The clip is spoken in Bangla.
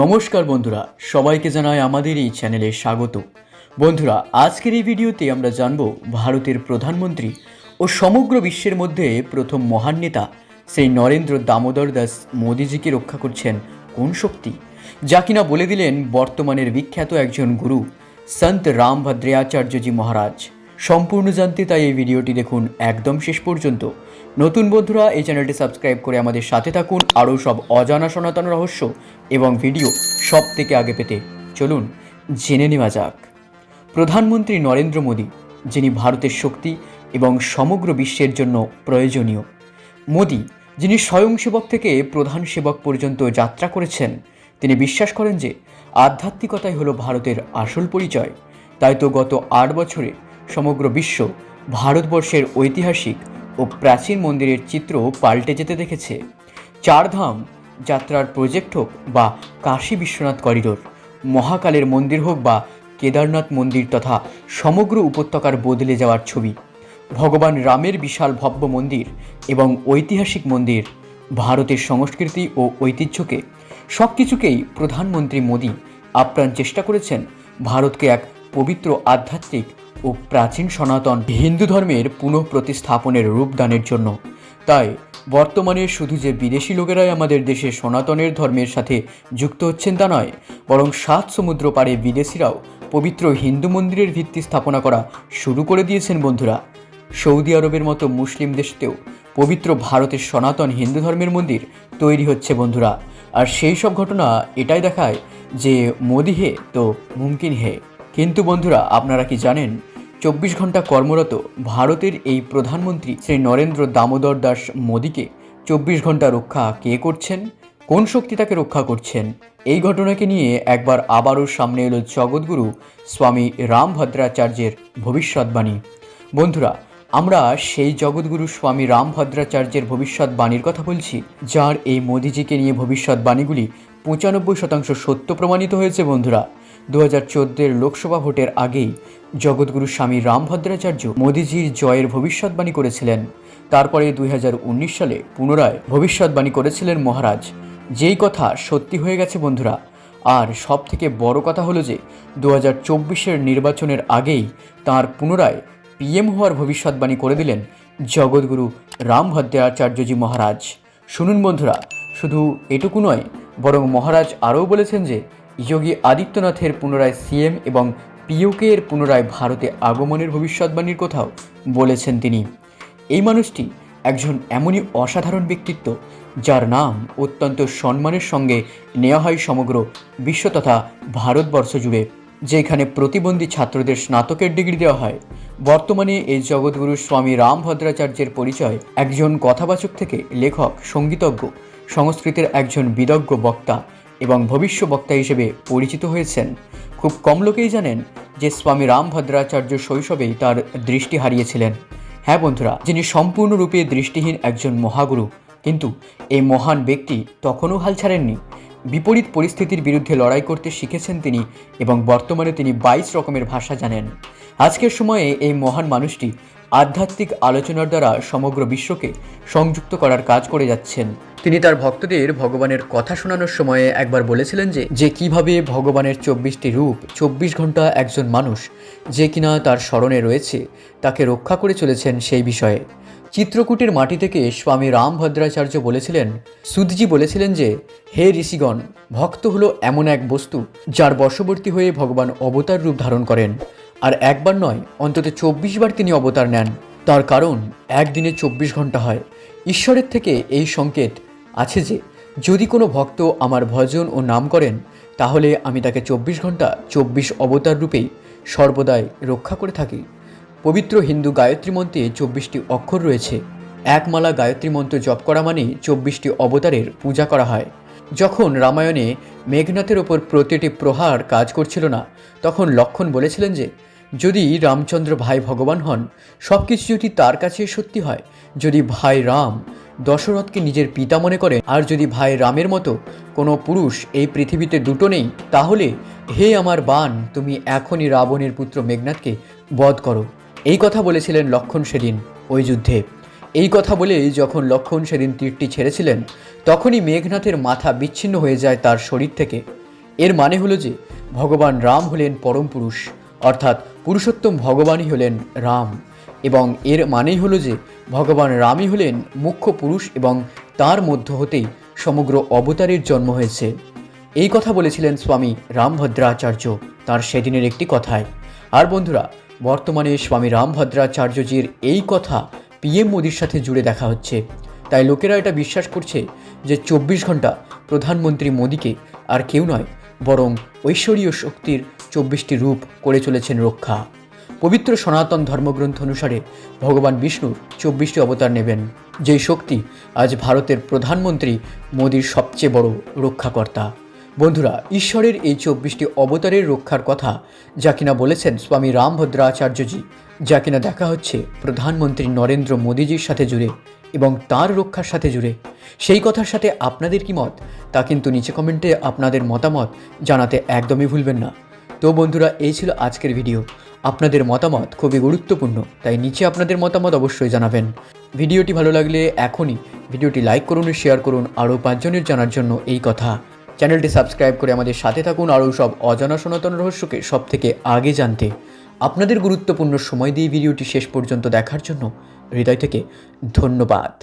নমস্কার বন্ধুরা, সবাইকে জানাই আমাদের এই চ্যানেলে স্বাগত। বন্ধুরা, আজকের এই ভিডিওতে আমরা জানব ভারতের প্রধানমন্ত্রী ও সমগ্র বিশ্বের মধ্যে প্রথম মহান নেতা সেই নরেন্দ্র দামোদর দাস মোদিজিকে রক্ষা করছেন কোন শক্তি? যা কিনা বলে দিলেন বর্তমানের বিখ্যাত একজন গুরু, সন্ত রাম ভদ্রাচার্যজি মহারাজ। সম্পূর্ণ জানতে তাই এই ভিডিওটি দেখুন একদম শেষ পর্যন্ত। নতুন বন্ধুরা, এই চ্যানেলটি সাবস্ক্রাইব করে আমাদের সাথে থাকুন। আরও সব অজানা সনাতন রহস্য এবং ভিডিও সব থেকে আগে পেতে চলুন জেনে নেওয়া যাক। প্রধানমন্ত্রী নরেন্দ্র মোদী, যিনি ভারতের শক্তি এবং সমগ্র বিশ্বের জন্য প্রয়োজনীয়, মোদী, যিনি স্বয়ংসেবক থেকে প্রধান সেবক পর্যন্ত যাত্রা করেছেন, তিনি বিশ্বাস করেন যে আধ্যাত্মিকতাই হলো ভারতের আসল পরিচয়। তাই তো গত আট বছরে সমগ্র বিশ্ব ভারতবর্ষের ঐতিহাসিক ও প্রাচীন মন্দিরের চিত্র পাল্টে যেতে দেখেছে। চারধাম যাত্রার প্রজেক্ট হোক বা কাশী বিশ্বনাথ করিডোর মহাকালের মন্দির হোক বা কেদারনাথ মন্দির তথা সমগ্র উপত্যকার বদলে যাওয়ার ছবি, ভগবান রামের বিশাল ভব্য মন্দির এবং ঐতিহাসিক মন্দির, ভারতের সংস্কৃতি ও ঐতিহ্যকে সব কিছুকেই প্রধানমন্ত্রী মোদী আপ্রাণ চেষ্টা করেছেন ভারতকে এক পবিত্র আধ্যাত্মিক ও প্রাচীন সনাতন হিন্দু ধর্মের পুনঃপ্রতিস্থাপনের রূপদানের জন্য। তাই, বর্তমানে শুধু যে বিদেশি লোকেরাই আমাদের দেশে সনাতনের ধর্মের সাথে যুক্ত হচ্ছেন তা নয়, বরং সাত সমুদ্র পাড়ে বিদেশিরাও পবিত্র হিন্দু মন্দিরের ভিত্তি স্থাপনা করা শুরু করে দিয়েছেন বন্ধুরা। সৌদি আরবের মতো মুসলিম দেশতেও পবিত্র ভারতের সনাতন হিন্দু ধর্মের মন্দির তৈরি হচ্ছে বন্ধুরা। আর সেই সব ঘটনা এটাই দেখায় যে মোদি হে তো মুমকিন হে। কিন্তু বন্ধুরা, আপনারা কি জানেন চব্বিশ ঘণ্টা কর্মরত ভারতের এই প্রধানমন্ত্রী শ্রী নরেন্দ্র দামোদর দাস মোদীকে চব্বিশ ঘণ্টা রক্ষা কে করছেন? কোন শক্তি তাকে রক্ষা করছেন? এই ঘটনাকে নিয়ে একবার আবারও সামনে এলো জগৎগুরু স্বামী রামভদ্রাচার্যের ভবিষ্যৎবাণী। বন্ধুরা, আমরা সেই জগৎগুরু স্বামী রামভদ্রাচার্যের ভবিষ্যৎবাণীর কথা বলছি, যার এই মোদিজিকে নিয়ে ভবিষ্যৎবাণীগুলি পঁচানব্বই শতাংশ সত্য প্রমাণিত হয়েছে বন্ধুরা। দু হাজার চোদ্দের লোকসভা ভোটের আগেই জগৎগুরু স্বামী রামভদ্রাচার্য মোদিজির জয়ের ভবিষ্যৎবাণী করেছিলেন। তারপরে দুই হাজার উনিশ সালে পুনরায় ভবিষ্যৎবাণী করেছিলেন মহারাজ। যেই কথা সত্যি হয়ে গেছে বন্ধুরা, আর সব থেকে বড় কথা হলো যে দু হাজার নির্বাচনের আগেই তার পুনরায় পিএম হওয়ার ভবিষ্যৎবাণী করে দিলেন জগৎগুরু রামভদ্রাচার্যজি মহারাজ। শুনুন বন্ধুরা, শুধু এটুকু নয়, বরং মহারাজ আরও বলেছেন যে যোগী আদিত্যনাথের পুনরায় সিএম এবং পিওকে এর পুনরায় ভারতে আগমনের ভবিষ্যৎবাণীর কথাও বলেছেন তিনি। এই মানুষটি একজন এমনই অসাধারণ ব্যক্তিত্ব, যার নাম অত্যন্ত সম্মানের সঙ্গে নেওয়া হয় সমগ্র বিশ্ব তথা ভারতবর্ষ জুড়ে, যেখানে প্রতিবন্ধী ছাত্রদের স্নাতকের ডিগ্রি দেওয়া হয়। বর্তমানে এই জগৎগুরু স্বামী রামভদ্রাচার্যের পরিচয় একজন কথাবাচক থেকে লেখক, সঙ্গীতজ্ঞ, সংস্কৃতের একজন বিদজ্ঞ বক্তা এবং ভবিষ্য বক্তা হিসেবে পরিচিত হয়েছেন। খুব কম লোকেই জানেন যে স্বামী রামভদ্রাচার্য শৈশবেই তার দৃষ্টি হারিয়েছিলেন। হ্যাঁ বন্ধুরা, যিনি সম্পূর্ণরূপে দৃষ্টিহীন একজন মহাগুরু, কিন্তু এই মহান ব্যক্তি তখনও হাল ছাড়েননি। বিপরীত পরিস্থিতির বিরুদ্ধে লড়াই করতে শিখেছেন তিনি এবং বর্তমানে তিনি বাইশ রকমের ভাষা জানেন। আজকের সময়ে এই মহান মানুষটি আধ্যাত্মিক আলোচনার দ্বারা সমগ্র বিশ্বকে সংযুক্ত করার কাজ করে যাচ্ছেন। তিনি তার ভক্তদের ভগবানের কথা শোনানোর সময়ে একবার বলেছিলেন যে যে কীভাবে ভগবানের চব্বিশটি রূপ, চব্বিশ ঘণ্টা একজন মানুষ, যে কিনা তার স্মরণে রয়েছে, তাকে রক্ষা করে চলেছেন সেই বিষয়ে। চিত্রকূটের মাটি থেকে স্বামী রামভদ্রাচার্য বলেছিলেন সুদজি বলেছিলেন যে, হে ঋষিগণ, ভক্ত হলো এমন এক বস্তু, যার বশবর্তী হয়ে ভগবান অবতার রূপ ধারণ করেন। আর একবার নয়, অন্তত চব্বিশ বার তিনি অবতার নেন। তার কারণ, একদিনে চব্বিশ ঘণ্টা হয়। ঈশ্বরের থেকে এই সংকেত আছে যে, যদি কোনো ভক্ত আমার ভজন ও নাম করেন, তাহলে আমি তাকে চব্বিশ ঘণ্টা চব্বিশ অবতার রূপেই সর্বদাই রক্ষা করে থাকি। পবিত্র হিন্দু গায়ত্রী মন্ত্রে চব্বিশটি অক্ষর রয়েছে। একমালা গায়ত্রী মন্ত্র জপ করা মানে চব্বিশটি অবতারের পূজা করা হয়। যখন রামায়ণে মেঘনাথের ওপর প্রতিটি প্রহার কাজ করছিল না, তখন লক্ষণ বলেছিলেন যে যদি রামচন্দ্র ভাই ভগবান হন সব কিছু যদি তার কাছে সত্যি হয়, যদি ভাই রাম দশরথকে নিজের পিতা মনে করেন, আর যদি ভাই রামের মতো কোনো পুরুষ এই পৃথিবীতে দুটো নেই, তাহলে হে আমার বান, তুমি এখনই রাবণের পুত্র মেঘনাথকে বধ করো। এই কথা বলেছিলেন লক্ষণ সেদিন ওই যুদ্ধে। এই কথা বলে যখন লক্ষণ সেদিন তীরটি ছেড়েছিলেন, তখনই মেঘনাথের মাথা বিচ্ছিন্ন হয়ে যায় তার শরীর থেকে। এর মানে হলো যে ভগবান রাম হলেন পরম পুরুষ। অর্থাৎ পুরুষোত্তম ভগবানই হলেন রাম। এবং এর মানেই হলো যে, ভগবান রামই হলেন মুখ্য পুরুষ এবং তার মধ্য হতেই সমগ্র অবতারের জন্ম হয়েছে। এই কথা বলেছিলেন স্বামী রামভদ্রাচার্য তার সেদিনের একটি কথায়। আর বন্ধুরা, বর্তমানে স্বামী রামভদ্রাচার্যজির এই কথা পিএম মোদির সাথে জুড়ে দেখা হচ্ছে। তাই লোকেরা এটা বিশ্বাস করছে যে, চব্বিশ ঘণ্টা প্রধানমন্ত্রী মোদীকে আর কেউ নয়, বরং ঐশ্বরীয় শক্তির চব্বিশটি রূপ করে চলেছেন রক্ষা। পবিত্র সনাতন ধর্মগ্রন্থ অনুসারে ভগবান বিষ্ণুর চব্বিশটি অবতার নেবেন। যেই শক্তি আজ ভারতের প্রধানমন্ত্রী মোদীর সবচেয়ে বড় রক্ষাকর্তা। বন্ধুরা, ঈশ্বরের এই চব্বিশটি অবতারের রক্ষার কথা যা কিনা বলেছেন স্বামী রামভদ্রাচার্যজি, যা কিনা দেখা হচ্ছে প্রধানমন্ত্রী নরেন্দ্র মোদীজির সাথে জুড়ে এবং তার রক্ষার সাথে জুড়ে। সেই কথার সাথে আপনাদের কি মত? তা কিন্তু নিচে কমেন্টে আপনাদের মতামত জানাতে একদমই ভুলবেন না। তো বন্ধুরা, এই ছিল আজকের ভিডিও। আপনাদের মতামত খুবই গুরুত্বপূর্ণ, তাই নিচে আপনাদের মতামত অবশ্যই জানাবেন। ভিডিওটি ভালো লাগলে এখনই ভিডিওটি লাইক করুন, শেয়ার করুন, আরও পাঁচজনের জানার জন্য এই কথা। চ্যানেলটি সাবস্ক্রাইব করে আমাদের সাথে থাকুন, আরও সব অজানা সনাতন রহস্যকে সব থেকে আগে জানতে। আপনাদের গুরুত্বপূর্ণ সময় দিয়ে ভিডিওটি শেষ পর্যন্ত দেখার জন্য হৃদয় থেকে ধন্যবাদ।